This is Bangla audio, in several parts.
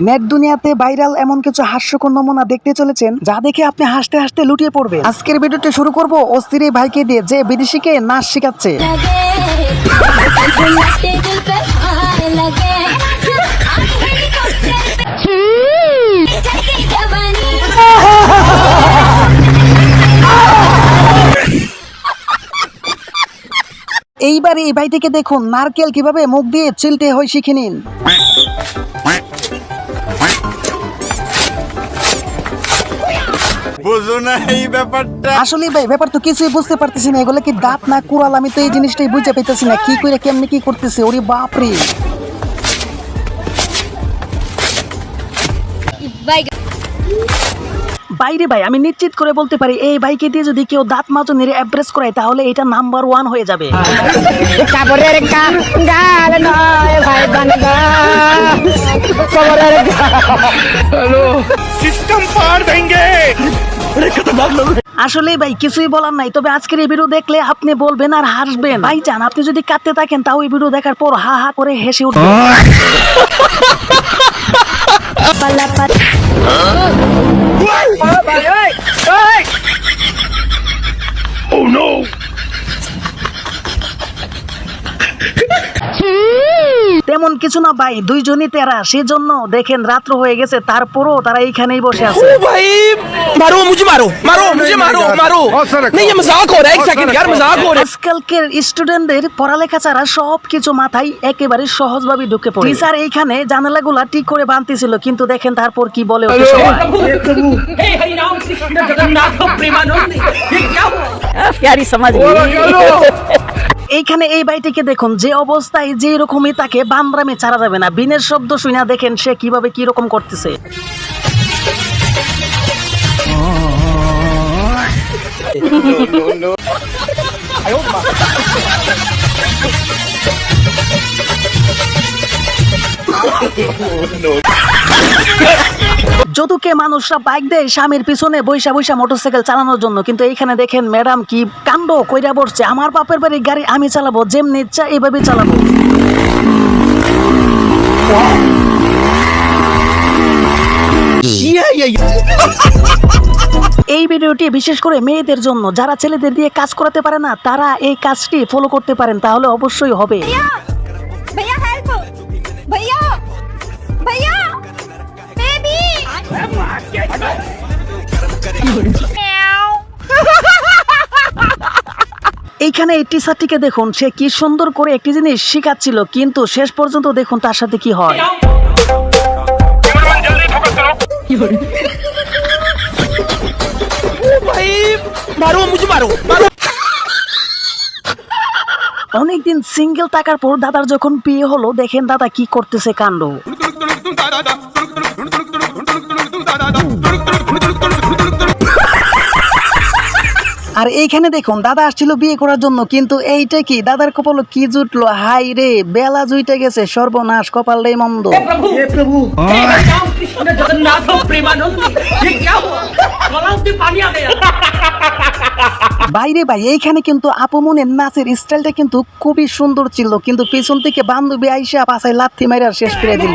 নেট দুনিয়াতে ভাইরাল এমন কিছু হাস্যকর নমুনা দেখতে চলেছেন যা দেখে আপনি হাসতে হাসতে লুটিয়ে পড়বে আজকের ভিডিওটি শুরু করব অস্থির ভাইকে দিয়ে যে বিদেশিকে নাচ শিখাচ্ছে। এইবার এই ভাইটিকে দেখুন নারকেল কীভাবে মুখ দিয়ে চিলতে হয় শিখে নিন। বুঝো না এই ব্যাপারটা। আসলে ভাই ব্যাপার তো কিছুই বুঝতে পারতেছি না এগুলো কি দাঁত না কুড়াল আমি তো এই জিনিসটাই পাইতেছি না কি করে কেমনি কি করতেছে ওরে বাপরে। বাইরে ভাই আমি নিশ্চিত করে বলতে পারি এই বাইকে দিয়ে যদি কেউ দাঁত মাজনের অ্যাপ্রেস করায় তাহলে এটা নাম্বার ওয়ান হয়ে যাবে। কাপড়ের গাল নয় ভাই বানগা কবরের সিস্টেম পার দেंगे আসলে ভাই কিছুই বলার নাই তবে আজকের এই ভিডিও দেখলে আপনি বলবেন আর হাসবেন। ভাই জান আপনি যদি কাঁদতে থাকেন তাও এই ভিডিও দেখার পর হা হা করে হেসে উঠবেন। Oh, no! তেমন কিছু না ভাই দুইজনই তেরা সেজন্য দেখেন রাত্র হয়ে গেছে তারপরও তারা এইখানেই বসে আছে भाई मारो मुझे मारो मारो मुझे मारो मारो नहीं ये मजाक हो रहा है एक सेकंड यार मजाक हो रहा है আজকালকের স্টুডেন্টদের পড়ালেখা ছাড়া সব কিছু মাথায় একেবারে সহজভাবে ঢুকে পড়ে স্যার এইখানে জানালাগুলা ঠিক করে বানতেছিল কিন্তু দেখেন তারপর কি বলে ওকে সবাই। प्यारी समझ गई এইখানে এই বাইটিকে দেখুন যে অবস্থায় যে রকমই তাকে বান্দ্রামে ছাড়া যাবে না। বিনের শব্দ শুনে দেখেন সে কীভাবে কি রকম করতেছে। যদুকে মানুষরা বাইক দেয়, স্বামীর পিছনে বৈশা বৈশা মোটরসাইকেল চালানোর জন্য। কিন্তু এইখানে দেখেন ম্যাডাম কি কাণ্ড কইরা বসছে। আমার বাপের বাড়ির গাড়ি আমি চালাবো, যেমনি ইচ্ছা এইভাবে চালাবো। এই ভিডিওটি বিশেষ করে মেয়েদের জন্য, যারা ছেলেদের দিয়ে কাজ করাতে পারে না, তারা এই কাজটি ফলো করতে পারেন, তাহলে অবশ্যই হবে। এইখানে এই টিচারটিকে দেখুন, সে কি সুন্দর করে একটি জিনিস শিখাচ্ছিল, কিন্তু শেষ পর্যন্ত দেখুন তার সাথে কি হয়। অনেকদিন সিঙ্গেল থাকার পর দাদার যখন বিয়ে হলো, দেখেন দাদা কি করতেছে কাণ্ড। আর এইখানে দেখুন দাদা আসছিল বিয়ে করার জন্য কিন্তু এইটা কি দাদার কপাল কি জুটলো হাই রে বেলা জুইটে গেছে সর্বনাশ কপালটাই মন্দ বাইরে ভাই এইখানে কিন্তু আপমনের নাচের স্টাইলটা কিন্তু খুবই সুন্দর ছিল কিন্তু পিছন থেকে বান্ধবী আইসা পাশায় লাথি মাইরা শেষ করে দিল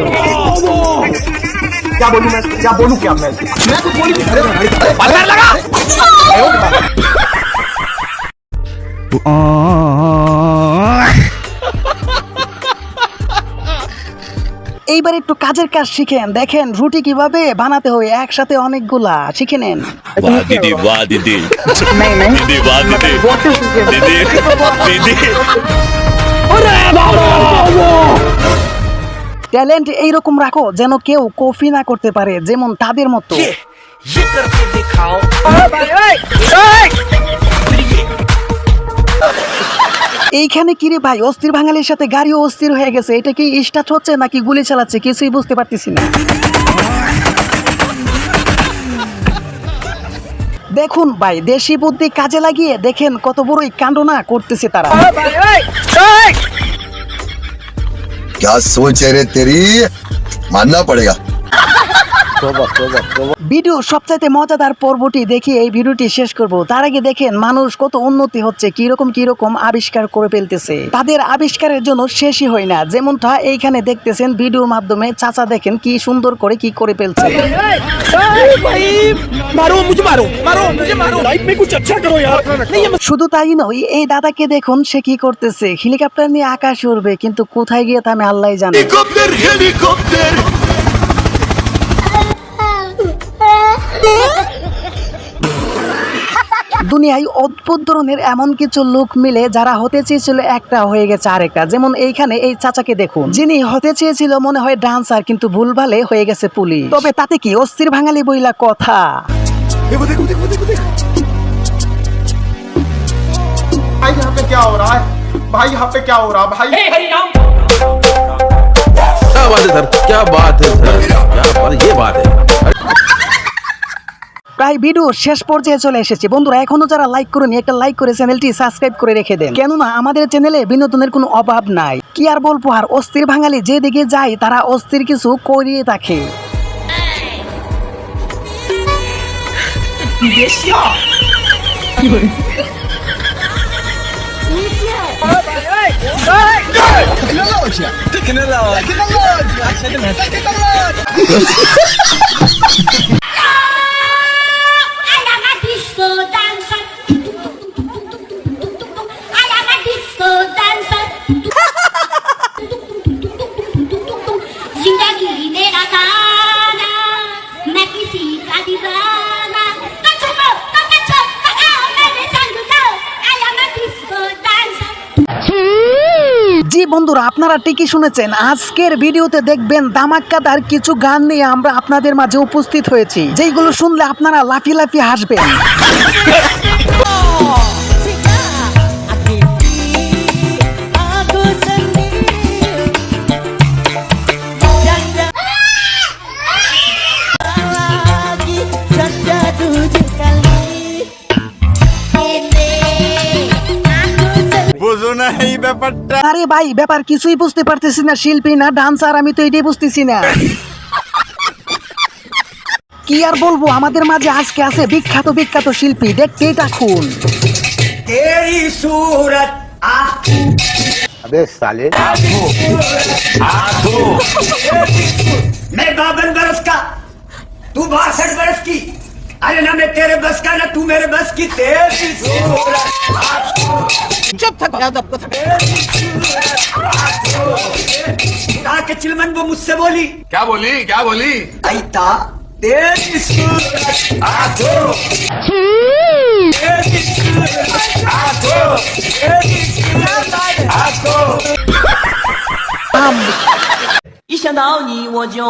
पत्थर लगा এইবার একটু কাজের কাজ শিখেন দেখেন রুটি কীভাবে বানাতে হয় একসাথে অনেকগুলা শিখে নেন। ট্যালেন্ট এইরকম রাখো যেন কেউ কফি না করতে পারে যেমন তাদের মতো। এইখানে কি রে ভাই অস্থির বাঙালির সাথে গাড়িও অস্থির হয়ে গেছে এটা কি স্টার্ট হচ্ছে নাকি গুলি চালাচ্ছে কিছুই বুঝতে পারতেছি না দেখুন ভাই দেশি বুদ্ধি কাজে লাগিয়ে দেখেন কত বড়ই কাণ্ড না করতেছে তারা क्या सोच है रे तेरी मानना पड़ेगा ভিডিও সবচাইতে মজাদার পর্বটি দেখে এই ভিডিওটি শেষ করব। তার আগে দেখেন মানুষ কত উন্নতি হচ্ছে কীরকম কীরকম আবিষ্কার করে ফেলতেছে। তাদের আবিষ্কারের জন্য শেষই হয় না। যেমনটা এইখানে দেখতেছেন ভিডিওর মাধ্যমে চাচা দেখেন কি সুন্দর করে কি করে ফেলছে। শুধু তাই নয় এই দাদাকে দেখুন সে কি করতেছে। হেলিকপ্টার নিয়ে আকাশে উড়বে কিন্তু কোথায় গিয়ে থামে আল্লাহ জানে। হেলিকপ্টার দুনিয়ায় অদ্ভুত ধরনের এমন কিছু লোক মিলে যারা হতে চেয়েছিল একটা হয়ে গেছে আরেকটা যেমন এইখানে এই চাচাকে দেখুন যিনি হতে চেয়েছিল মনে হয় ডান্সার কিন্তু ভুলভালে হয়ে গেছে পুলিশ তবে তাতে কি অস্থির ভাঙালি বইলা কথা भाई यहाँ पे क्या हो रहा है भाई यहाँ पे क्या हो रहा है भाई क्या बात है सर क्या बात है सर क्या बात ये बात है প্রায় ভিডিও শেষ পর্যায়ে চলে এসেছে বন্ধুরা এখনও যারা লাইক করেনি একটা লাইক করে চ্যানেলটি সাবস্ক্রাইব করে রেখে দেন কেননা আমাদের চ্যানেলে বিনোদনের কোনো অভাব নাই কি আর বলব আর অস্থির ভাঙালি যেদিকে যায় তারা অস্থির কিছু করিয়ে থাকে जिंदगी मेरा गाना मैं किसी का दीवाना कचो कचो कचो मेरे संग जाओ I am a disco dancer. জি বন্ধুরা আপনারা ঠিকই শুনেছেন আজকের ভিডিওতে দেখবেন দামাক্কাদার কিছু গান নিয়ে আমরা আপনাদের মাঝে উপস্থিত হয়েছি যেইগুলো শুনলে আপনারা লাফিয়ে লাফিয়ে হাসবেন ব্যাপারটা আরে ভাই ব্যাপার কিছুই বুঝতে পারতেছি না শিল্পী না ডান্সার আমি তো এটাই বুঝতেছি না কি আর বলবো আমাদের মাঝে আজকে আছে বিখ্যাত বিখ্যাত শিল্পী দেখতেই থাকুন मैं बावन बरस का तू बासठ बरस की अरे ना मैं तेरे बस का ना तू मेरे बस की तेरी सूरत चुप थक के चिलमन वो मुझसे बोली क्या बोली क्या बोली ऐता तेरी सूरत आजो तेरी सूरत आजो तेरी सूरत आजो 一想到你我就。